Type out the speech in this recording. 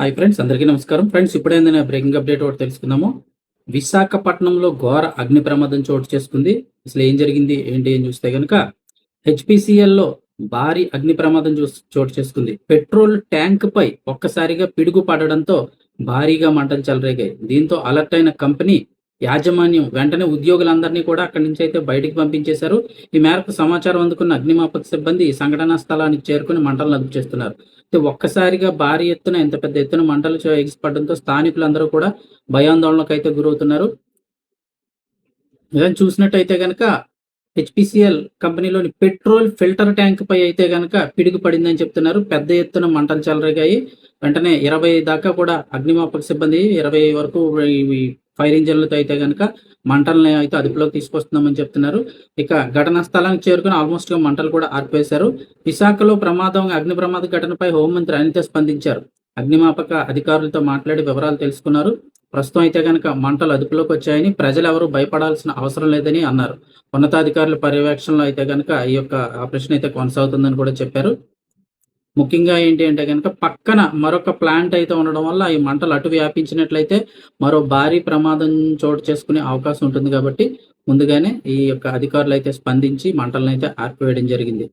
Hi friends అందరికీ నమస్కారం. Friends ఇప్పుడైందైనా breaking update ఒకటి తెలుసుకుందాము. విశాఖపట్నంలో ఘోర అగ్ని ప్రమాదం చోటు చేసుకుంది. అసలు ఏం జరిగింది? ఏంటి? అని చూస్తే కనుక హెచ్పిసిఎల్లో భారీ అగ్ని ప్రమాదం చోటు చేసుకుంది. పెట్రోల్ ట్యాంక్ పై ఒక్కసారిగా పిడుగు పడడంతో భారీగా మంటలు చెలరేగాయి. దీంతో అలర్ట్ అయిన కంపెనీ యాజమాన్యం వెంటనే ఉద్యోగులందరినీ కూడా అక్కడి నుంచి అయితే బయటికి పంపించేశారు. ఈ మేరకు సమాచారం అందుకున్న అగ్నిమాపక సిబ్బంది సంఘటనా స్థలానికి చేరుకుని మంటలను అదుపు చేస్తున్నారు. అయితే ఒక్కసారిగా భారీ ఎత్తున ఇంత పెద్ద ఎత్తున మంటలు ఎగిసిపడడంతో స్థానికులందరూ కూడా భయాందోళనకు అయితే గురవుతున్నారు. నిజం చూసినట్టయితే కనుక హెచ్పిసిఎల్ కంపెనీలోని పెట్రోల్ ఫిల్టర్ ట్యాంక్ పై అయితే కనుక పిడుగు పడిందని చెప్తున్నారు. పెద్ద ఎత్తున మంటలు చెలరగాయి. వెంటనే ఇరవై దాకా కూడా అగ్నిమాపక సిబ్బంది ఇరవై వరకు ఫైర్ ఇంజన్లతో అయితే కనుక మంటల్ని అయితే అదుపులోకి తీసుకొస్తున్నామని చెప్తున్నారు. ఇక ఘటనా స్థలానికి చేరుకుని ఆల్మోస్ట్గా మంటలు కూడా ఆర్పేశారు. విశాఖలో ప్రమాదం అగ్ని ప్రమాద ఘటనపై హోంమంత్రి అనిత స్పందించారు. అగ్నిమాపక అధికారులతో మాట్లాడి వివరాలు తెలుసుకున్నారు. ప్రస్తుతం అయితే కనుక మంటలు అదుపులోకి వచ్చాయని ప్రజలు ఎవరు భయపడాల్సిన అవసరం లేదని అన్నారు. ఉన్నతాధికారుల పర్యవేక్షణలో అయితే కనుక ఈ యొక్క ఆపరేషన్ అయితే కొనసాగుతుందని కూడా చెప్పారు. ముఖ్యంగా ఏంటి అంటే కనుక పక్కన మరొక ప్లాంట్ అయితే ఉండడం వల్ల ఈ మంటలు అటు వ్యాపించినట్లయితే మరో భారీ ప్రమాదం చోటు చేసుకునే అవకాశం ఉంటుంది కాబట్టి ముందుగానే ఈ యొక్క అధికారులు అయితే స్పందించి మంటలను అయితే ఆర్పివేయడం జరిగింది.